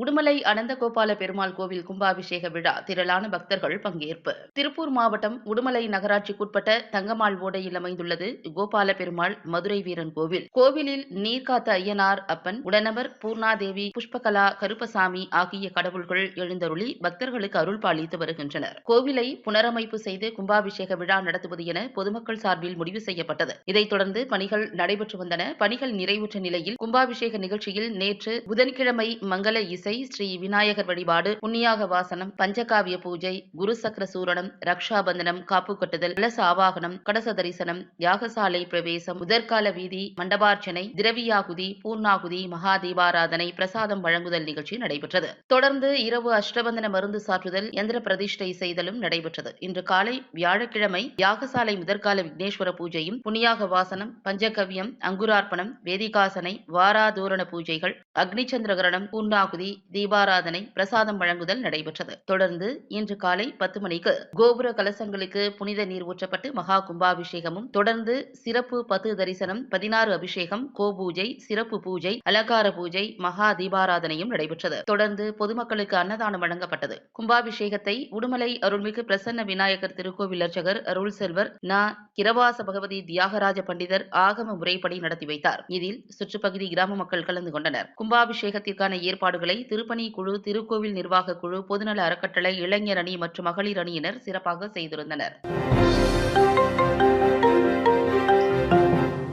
உடுமலை அனந்தகோபால பெருமாள் கோவில் கும்பாபிஷேக விழா திரளான பக்தர்கள் பங்கேற்பு. திருப்பூர் மாவட்டம் உடுமலை நகராட்சிக்குட்பட்ட தங்கமாள் ஓடையில் அமைந்துள்ளது கோபால பெருமாள் மதுரை வீரன் கோவில். கோவிலில் நீர்காத்த ஐயனார் அப்பன் உடனவர் பூர்ணாதேவி புஷ்பகலா கருப்பசாமி ஆகிய கடவுள்கள் எழுந்தருளி பக்தர்களுக்கு அருள் பாலித்து வருகின்றனர். கோவிலை புனரமைப்பு செய்து கும்பாபிஷேக விழா நடத்துவது என பொதுமக்கள் சார்பில் முடிவு செய்யப்பட்டது. இதைத் தொடர்ந்து பணிகள் நடைபெற்று வந்தன. பணிகள் நிறைவுற்ற நிலையில் கும்பாபிஷேக நிகழ்ச்சியில் நேற்று புதன்கிழமை மங்கள இசை ஸ்ரீ விநாயகர் வழிபாடு புண்ணியாக வாசனம் பஞ்சகாவிய பூஜை குரு சக்கர சூரணம் ரக்ஷாபந்தனம் காப்பு கட்டுதல் கலச ஆவாகனம் கடச தரிசனம் யாகசாலை பிரவேசம் முதற்கால வீதி மண்டபார்ச்சனை திரவியாகுதி பூர்ணாகுதி மகா தீபாராதனை பிரசாதம் வழங்குதல் நிகழ்ச்சி நடைபெற்றது. தொடர்ந்து இரவு அஷ்டபந்தன மருந்து சாற்றுதல் எந்திர பிரதிஷ்டை செய்தலும் நடைபெற்றது. இன்று காலை வியாழக்கிழமை யாகசாலை முதற்கால விக்னேஸ்வர பூஜையும் புண்ணியாக வாசனம் பஞ்சகவ்யம் அங்குரார்ப்பணம் வேதிகாசனை வாராதூரண பூஜைகள் அக்னிச்சந்திரகரணம் பூர்ணாகுதி தீபாராதனை பிரசாதம் வழங்குதல் நடைபெற்றது. தொடர்ந்து இன்று காலை பத்து மணிக்கு கோபுர கலசங்களுக்கு புனித நீர் ஊற்றப்பட்டு மகா கும்பாபிஷேகமும் தொடர்ந்து சிறப்பு பத்து தரிசனம் பதினாறு அபிஷேகம் கோபூஜை சிறப்பு பூஜை அலங்கார பூஜை மகா தீபாராதனையும் நடைபெற்றது. தொடர்ந்து பொதுமக்களுக்கு அன்னதானம் வழங்கப்பட்டது. கும்பாபிஷேகத்தை உடுமலை அருள்மிகு பிரசன்ன விநாயகர் திருக்கோவில் அர்ச்சகர் அருள் செல்வர் ந. கிரவாச பகவதி தியாகராஜ பண்டிதர் ஆகம முறைப்படி நடத்தி வைத்தார். இதில் சுற்றுப்பகுதி கிராம மக்கள் கலந்து கொண்டனர். கும்பாபிஷேகத்திற்கான ஏற்பாடுகளை திருப்பணிக்குழு திருக்கோவில் நிர்வாகக் குழு பொதுநல அறக்கட்டளை இளைஞர் அணி மற்றும் மகளிர் அணியினர் சிறப்பாக செய்திருந்தனர்.